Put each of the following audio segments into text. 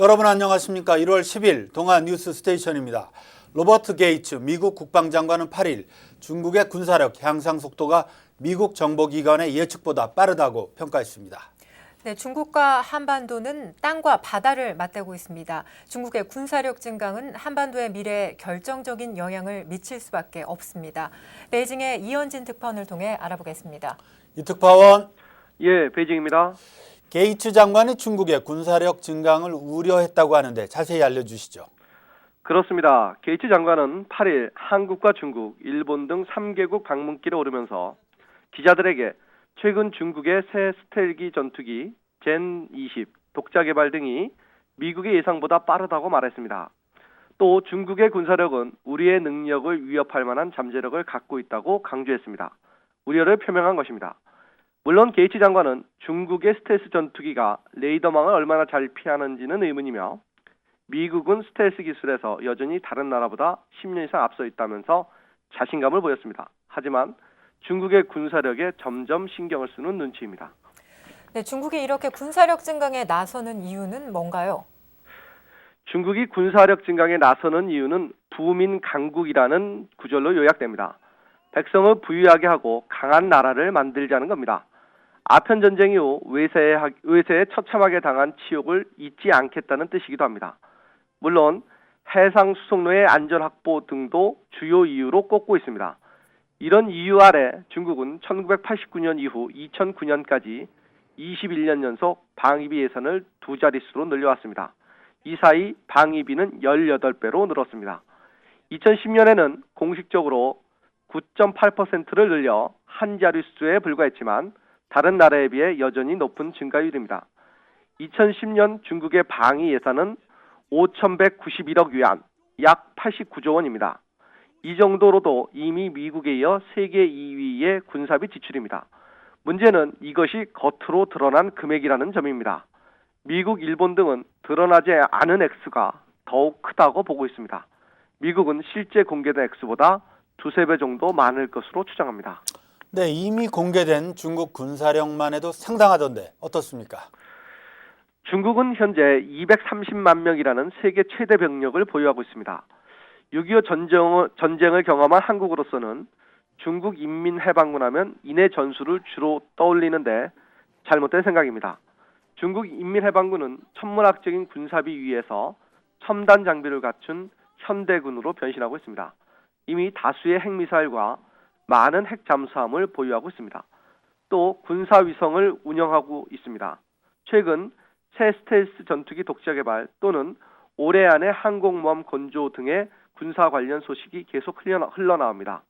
여러분 안녕하십니까? 1월 10일 동안 뉴스 스테이션입니다. 로버트 게이츠 미국 국방장관은 8일 중국의 군사력 향상 속도가 미국 정보기관의 예측보다 빠르다고 평가했습니다. 네, 중국과 한반도는 땅과 바다를 맞대고 있습니다. 중국의 군사력 증강은 한반도의 미래에 결정적인 영향을 미칠 수밖에 없습니다. 베이징의 이현진 특파원을 통해 알아보겠습니다. 이 특파원 예, 베이징입니다. 게이츠 장관이 중국의 군사력 증강을 우려했다고 하는데 자세히 알려주시죠. 그렇습니다. 게이츠 장관은 8일 한국과 중국, 일본 등 3개국 방문길에 오르면서 기자들에게 최근 중국의 새 스텔기 전투기 젠20 독자 개발 등이 미국의 예상보다 빠르다고 말했습니다. 또 중국의 군사력은 우리의 능력을 위협할 만한 잠재력을 갖고 있다고 강조했습니다. 우려를 표명한 것입니다. 물론 게이츠 장관은 중국의 스텔스 전투기가 레이더망을 얼마나 잘 피하는지는 의문이며 미국은 스텔스 기술에서 여전히 다른 나라보다 10년 이상 앞서 있다면서 자신감을 보였습니다. 하지만 중국의 군사력에 점점 신경을 쓰는 눈치입니다. 네, 중국이 이렇게 군사력 증강에 나서는 이유는 뭔가요? 중국이 군사력 증강에 나서는 이유는 부민 강국이라는 구절로 요약됩니다. 백성을 부유하게 하고 강한 나라를 만들자는 겁니다. 아편 전쟁 이후 외세에, 하- 외세에 처참하게 당한 치욕을 잊지 않겠다는 뜻이기도 합니다. 물론 해상 수송로의 안전 확보 등도 주요 이유로 꼽고 있습니다. 이런 이유 아래 중국은 1989년 이후 2009년까지 21년 연속 방위비 예산을 두 자릿수로 늘려왔습니다. 이 사이 방위비는 18배로 늘었습니다. 2010년에는 공식적으로 9.8%를 늘려 한 자릿수에 불과했지만 다른 나라에 비해 여전히 높은 증가율입니다. 2010년 중국의 방위 예산은 5,191억 위안, 약 89조 원입니다. 이 정도로도 이미 미국에 이어 세계 2위의 군사비 지출입니다. 문제는 이것이 겉으로 드러난 금액이라는 점입니다. 미국, 일본 등은 드러나지 않은 액수가 더욱 크다고 보고 있습니다. 미국은 실제 공개된 액수보다 두세 배 정도 많을 것으로 추정합니다. 네, 이미 공개된 중국 군사력만 해도 상당하던데 어떻습니까? 중국은 현재 230만 명이라는 세계 최대 병력을 보유하고 있습니다. 6.25 전쟁, 전쟁을 경험한 한국으로서는 중국 인민해방군 하면 이내 전술을 주로 떠올리는데 잘못된 생각입니다. 중국 인민해방군은 천문학적인 군사비 위에서 첨단 장비를 갖춘 현대군으로 변신하고 있습니다. 이미 다수의 핵미사일과 많은 핵 잠수함을 보유하고 있습니다. 또 군사 위성을 운영하고 있습니다. 최근 새 스텔스 전투기 독자 개발 또는 올해 안에 항공모함 건조 등의 군사 관련 소식이 계속 흘러나- 흘러나옵니다.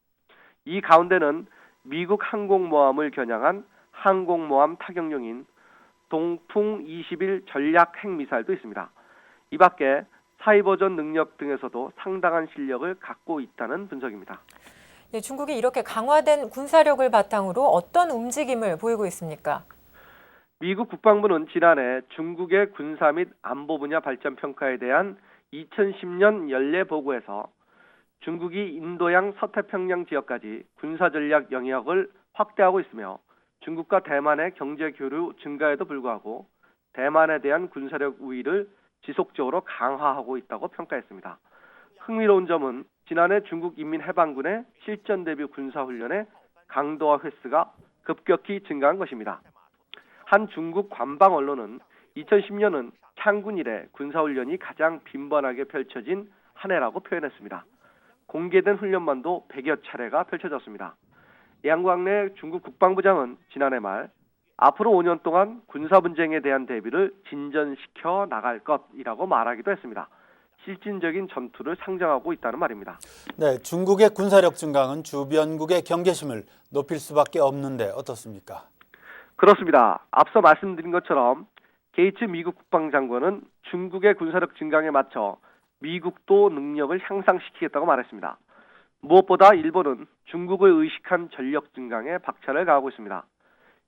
이 가운데는 미국 항공모함을 겨냥한 항공모함 타격용인 동풍 21 전략 핵미사일도 있습니다. 이 밖에 사이버전 능력 등에서도 상당한 실력을 갖고 있다는 분석입니다. 네, 중국이 이렇게 강화된 군사력을 바탕으로 어떤 움직임을 보이고 있습니까? 미국 국방부는 지난해 중국의 군사 및 안보 분야 발전 평가에 대한 2010년 연례 보고에서 중국이 인도양 서태평양 지역까지 군사 전략 영역을 확대하고 있으며 중국과 대만의 경제 교류 증가에도 불구하고 대만에 대한 군사력 우위를 지속적으로 강화하고 있다고 평가했습니다. 흥미로운 점은 지난해 중국 인민해방군의 실전 대비 군사 훈련의 강도와 횟수가 급격히 증가한 것입니다. 한 중국 관방 언론은 2010년은 창군 이래 군사훈련이 가장 빈번하게 펼쳐진 한 해라고 표현했습니다. 공개된 훈련만도 100여 차례가 펼쳐졌습니다. 양광래 중국 국방부장은 지난해 말 앞으로 5년 동안 군사 분쟁에 대한 대비를 진전시켜 나갈 것이라고 말하기도 했습니다. 실질적인 전투를 상정하고 있다는 말입니다. 네, 중국의 군사력 증강은 주변국의 경계심을 높일 수밖에 없는데 어떻습니까? 그렇습니다. 앞서 말씀드린 것처럼 게이츠 미국 국방장관은 중국의 군사력 증강에 맞춰 미국도 능력을 향상시키겠다고 말했습니다. 무엇보다 일본은 중국을 의식한 전력 증강에 박차를 가하고 있습니다.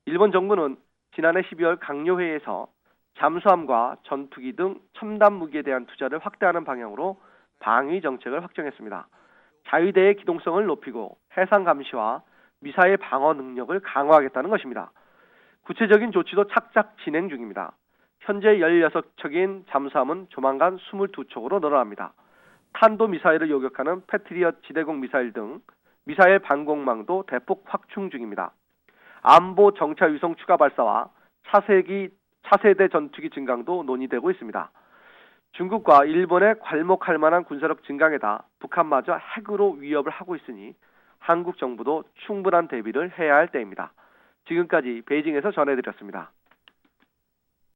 일본 정부는 지난해 12월 강요회에서 잠수함과 전투기 등 첨단 무기에 대한 투자를 확대하는 방향으로 방위 정책을 확정했습니다. 자위대의 기동성을 높이고 해상 감시와 미사일 방어 능력을 강화하겠다는 것입니다. 구체적인 조치도 착착 진행 중입니다. 현재 16척인 잠수함은 조만간 22척으로 늘어납니다. 탄도 미사일을 요격하는 패트리엇 지대공 미사일 등 미사일 방공망도 대폭 확충 중입니다. 안보 정찰 위성 추가 발사와 차세기 차세대 전투기 증강도 논의되고 있습니다. 중국과 일본의 괄목할 만한 군사력 증강에다 북한마저 핵으로 위협을 하고 있으니 한국 정부도 충분한 대비를 해야 할 때입니다. 지금까지 베이징에서 전해드렸습니다.